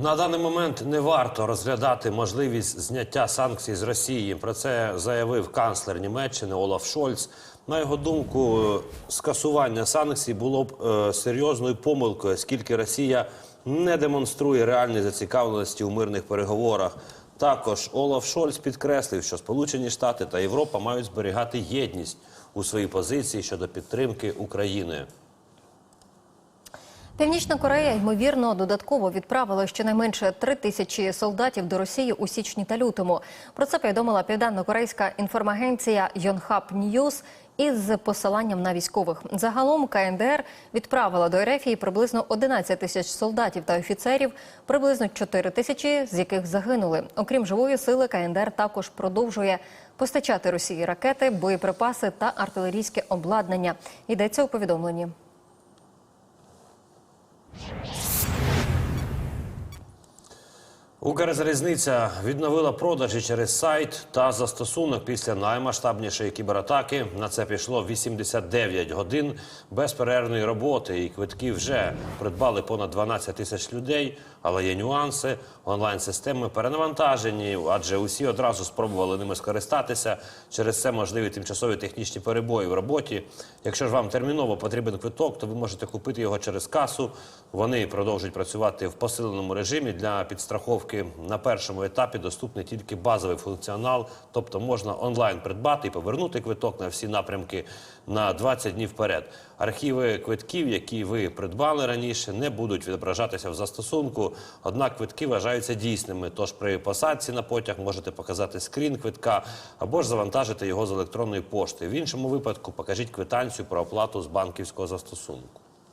На даний момент не варто розглядати можливість зняття санкцій з Росії. Про це заявив канцлер Німеччини Олаф Шольц. На його думку, скасування санкцій було б е, серйозною помилкою, оскільки Росія не демонструє реальної зацікавленості у мирних переговорах. Також Олаф Шольц підкреслив, що Сполучені Штати та Європа мають зберігати єдність у своїй позиції щодо підтримки України. Північна Корея ймовірно додатково відправила щонайменше три тисячі солдатів до Росії у січні та лютому. Про це повідомила південно-корейська інформагенція Йонхап Ньюз із посиланням на військових. Загалом КНДР відправила до Ерефії приблизно 11 тисяч солдатів та офіцерів, приблизно 4 тисячі з яких загинули. Окрім живої сили, КНДР також продовжує постачати Росії ракети, боєприпаси та артилерійське обладнання. Йдеться у повідомленні. Укрзалізниця відновила продажі через сайт та застосунок після наймасштабнішої кібератаки. На це пішло 89 годин безперервної роботи, і квитки вже придбали понад 12 тисяч людей. Але є нюанси. Онлайн-системи перенавантажені, адже усі одразу спробували ними скористатися. Через це можливі тимчасові технічні перебої в роботі. Якщо ж вам терміново потрібен квиток, то ви можете купити його через касу. Вони продовжують працювати в посиленому режимі для підстраховки. На першому етапі доступний тільки базовий функціонал, тобто можна онлайн придбати і повернути квиток на всі напрямки на 20 днів вперед. Архіви квитків, які ви придбали раніше, не будуть відображатися в застосунку. Однак квитки вважаються дійсними. Тож при посадці на потяг можете показати скрін квитка або ж завантажити його з електронної пошти. В іншому випадку покажіть квитанцію про оплату з банківського застосунку.